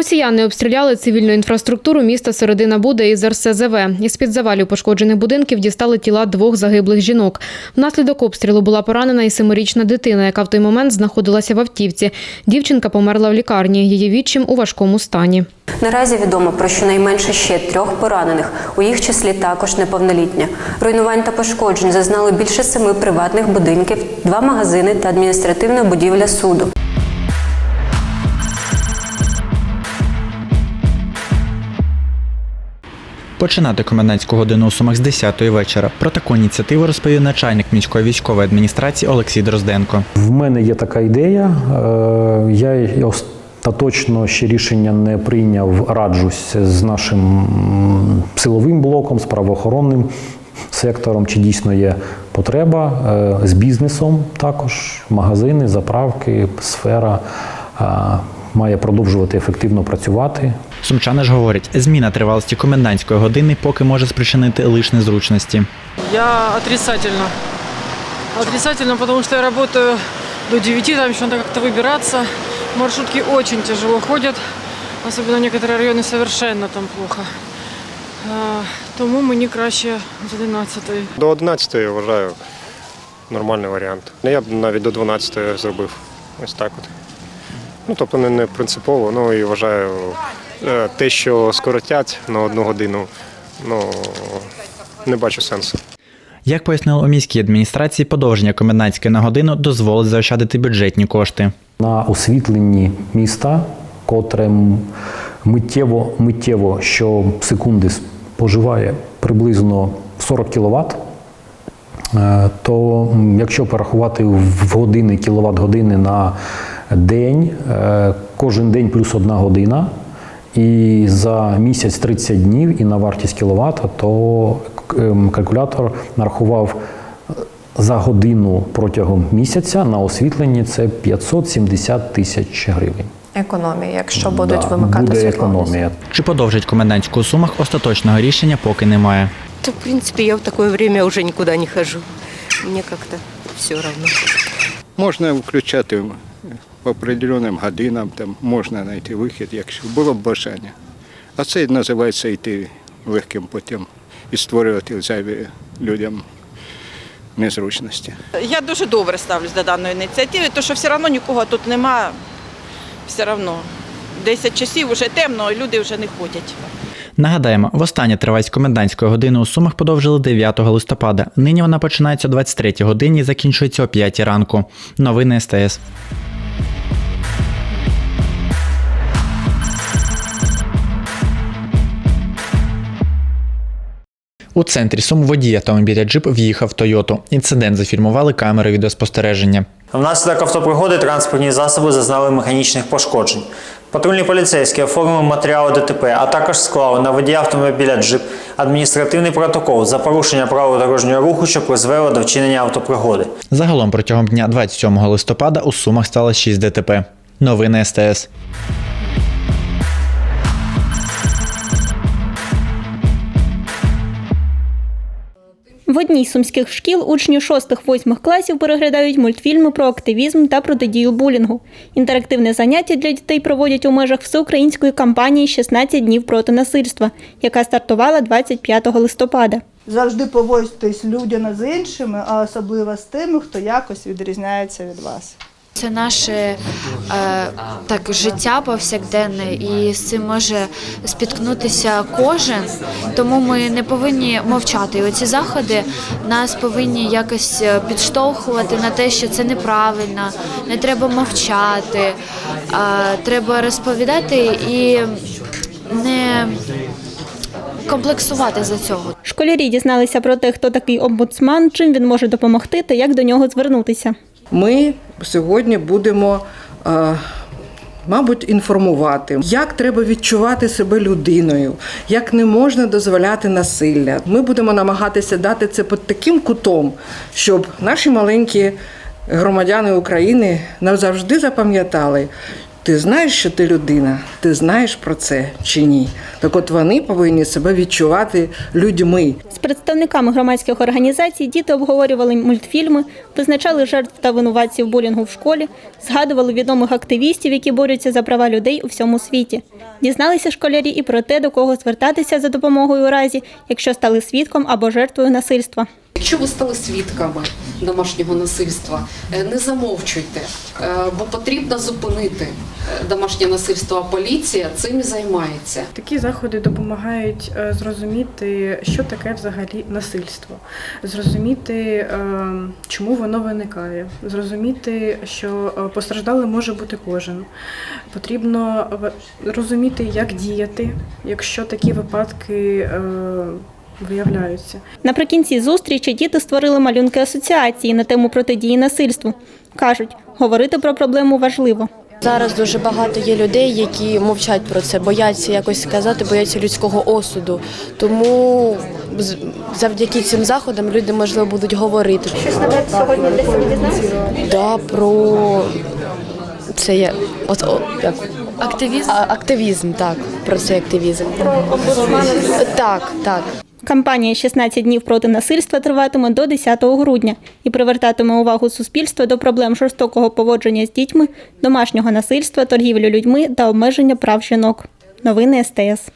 Росіяни обстріляли цивільну інфраструктуру міста Середина Буде із РСЗВ. Із під завалів пошкоджених будинків дістали тіла двох загиблих жінок. Внаслідок обстрілу була поранена і семирічна дитина, яка в той момент знаходилася в автівці. Дівчинка померла в лікарні. Її відчим у важкому стані. Наразі відомо про щонайменше ще трьох поранених, у їх числі також неповнолітня. Руйнувань та пошкоджень зазнали більше семи приватних будинків, два магазини та адміністративна будівля суду. Починати комендантську годину у Сумах з 10 вечора. Про таку ініціативу розповів начальник міської військової адміністрації Олексій Дрозденко. В мене є така ідея. е, Я остаточно ще рішення не прийняв. Раджусь з нашим силовим блоком, з правоохоронним сектором, чи дійсно є потреба е, з бізнесом. Також магазини, заправки, сфера е, має продовжувати ефективно працювати. Сумчани ж говорять, зміна тривалості комендантської години поки може спричинити лише незручності. Я отрицательно. Отрицательно, потому что я работаю до 9, там еще надо как-то выбираться. Маршрутки очень тяжело ходят, особенно некоторые районы совершенно там плохо. А, Тому мені краще з 11 До 11 я вважаю нормальний варіант. Я б навіть до 12 зробив. Ось так от. Ну, тобто не, не принципово, ну і вважаю е, те, що скоротять на одну годину, ну не бачу сенсу. Як пояснили у міській адміністрації, подовження комендантської на годину дозволить заощадити бюджетні кошти. на освітленні міста, котре м- миттєво, миттєво щосекунди споживає приблизно 40 кВт, то якщо порахувати в години кіловат години на день, е, кожен день плюс одна година, і за місяць 30 днів і на вартість кіловата, то ем, калькулятор нарахував за годину протягом місяця на освітленні це 570 тисяч гривень. економія, якщо будуть Да, вимикати буде світло. економія. Чи подовжить комендантську Сумах остаточного рішення поки немає. Да, в принципе, я в такое время уже никуда не хожу. Мне как-то все равно. Можна включати по определеним годинам, там можна знайти вихід, якщо було б бажання. А це називається йти легким путем і створювати зайві людям незручності. Я дуже добре ставлюсь до даної ініціативи, тому що все одно нікого тут нема. Все одно 10 часів вже темно, люди вже не ходять. Нагадаємо, востаннє тривалість комендантської години у Сумах подовжили 9 листопада. Нині вона починається о 23 годині і закінчується о 5 ранку. Новини СТС. У центрі Сум водій автомобіля Джип в'їхав в Тойоту. Інцидент зафільмували камери відеоспостереження. Внаслідок автопригоди транспортні засоби зазнали механічних пошкоджень. Патрульні поліцейські оформили матеріали ДТП, а також склали на водія автомобіля Джип адміністративний протокол за порушення правил дорожнього руху, що призвело до вчинення автопригоди. Загалом протягом дня 27 листопада у Сумах стало 6 ДТП. Новини СТС. В одній з сумських шкіл учні 6-8 класів переглядають мультфільми про активізм та протидію булінгу. Інтерактивне заняття для дітей проводять у межах всеукраїнської кампанії «16 днів проти насильства, яка стартувала 25 листопада. Завжди поводьтесь людяно з іншими, а особливо з тими, хто якось відрізняється від вас. Це наше е, так життя повсякденне, і з цим може спіткнутися кожен. Тому ми не повинні мовчати. І оці заходи нас повинні якось е, підштовхувати на те, що це неправильно, не треба мовчати, е, треба розповідати і не комплексувати за цього. Школярі дізналися про те, хто такий омбудсман, чим він може допомогти та як до нього звернутися. Ми сьогодні будемо е, Мабуть, інформувати, як треба відчувати себе людиною, як не можна дозволяти насилля. Ми будемо намагатися дати це під таким кутом, щоб наші маленькі громадяни України назавжди запам'ятали. Ти знаєш, що ти людина, ти знаєш про це чи ні? Так от вони повинні себе відчувати людьми. З представниками громадських організацій діти обговорювали мультфільми, визначали жертв та винуватців булінгу в школі, згадували відомих активістів, які борються за права людей у всьому світі. Дізналися школярі і про те, до кого звертатися за допомогою у разі, якщо стали свідком або жертвою насильства. Якщо ви стали свідками домашнього насильства, е, не замовчуйте, е, бо потрібно зупинити е, домашнє насильство, а поліція цим і займається. Такі заходи допомагають зрозуміти, що таке взагалі насильство, зрозуміти, чому воно виникає, зрозуміти, що постраждалим може бути кожен. Потрібно розуміти, як діяти, якщо такі випадки виявляються. Наприкінці зустрічі діти створили малюнки асоціації на тему протидії насильству. Кажуть, говорити про проблему важливо. Зараз дуже багато є людей, які мовчать про це, бояться якось сказати, бояться людського осуду. Тому з- завдяки цим заходам люди можливо будуть говорити. Щось нове сьогодні для себе? Да, про це є от, о, як? Активізм? А, активізм, так. Про цей активізм. Так, так. Кампанія «16 днів проти насильства триватиме до 10 грудня і привертатиме увагу суспільства до проблем жорстокого поводження з дітьми, домашнього насильства, торгівлі людьми та обмеження прав жінок. Новини СТС.